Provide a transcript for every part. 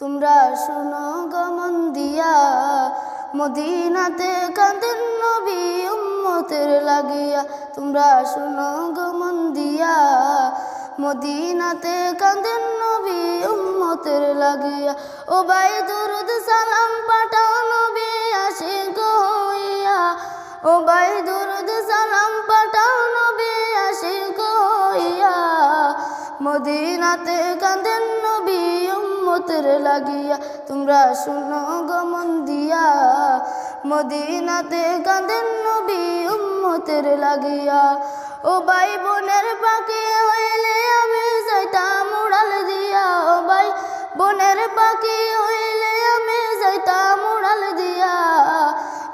তোমরা শুনো গমন দিয়া মদিনাতে কাঁদেন নবী উম্মতের লাগিয়া। তোমরা শুনো গমন দিয়া মদিনাতে কাঁদেন নবী উম্মতের লাগিয়া। ও বাই দুরুদ সালাম পাঠাও মদিনাতে কাঁদেন নবী উম্মতের লাগিয়া। তোমরা শুনো গমন দিয়া। মদিনাতে কাঁদেন নবী উম্মতের লাগিয়া। ও ভাই বোনের পাখি হইলে আমি যাইতাম উড়াল দিয়া। ও ভাই বোনের পাখি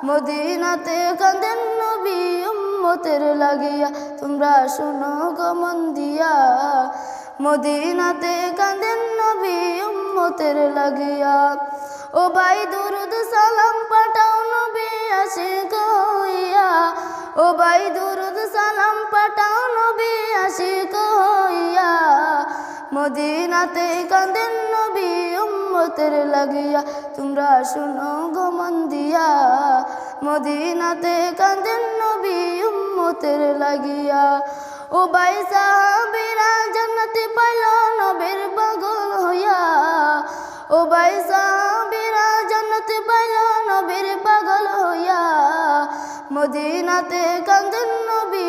মদিনাতে কাঁদেন নবী উম্মতের লাগিয়া। তোমরা শুনো গমন দিয়া। মদিনাতে কাঁদেন নবী উম্মতের লাগিয়া। ও ভাই দুরুদ সালাম পাঠাও নবী আশিক মদিনাতে কাঁদেন নবী উম্মতের লাগিয়া। তোমরা শুনো গমন দিয়া। মদিনাতে কাঁদেন নবী উম্মতের লাগিয়া। ও ভাই সাহাবিরা জান্নাতে পাইল নবীর পাগল হইয়া। ও ভাই সাহাবিরা জান্নাতে পাইল নবীর পাগল হইয়া। মদিনাতে কান্দেন নবী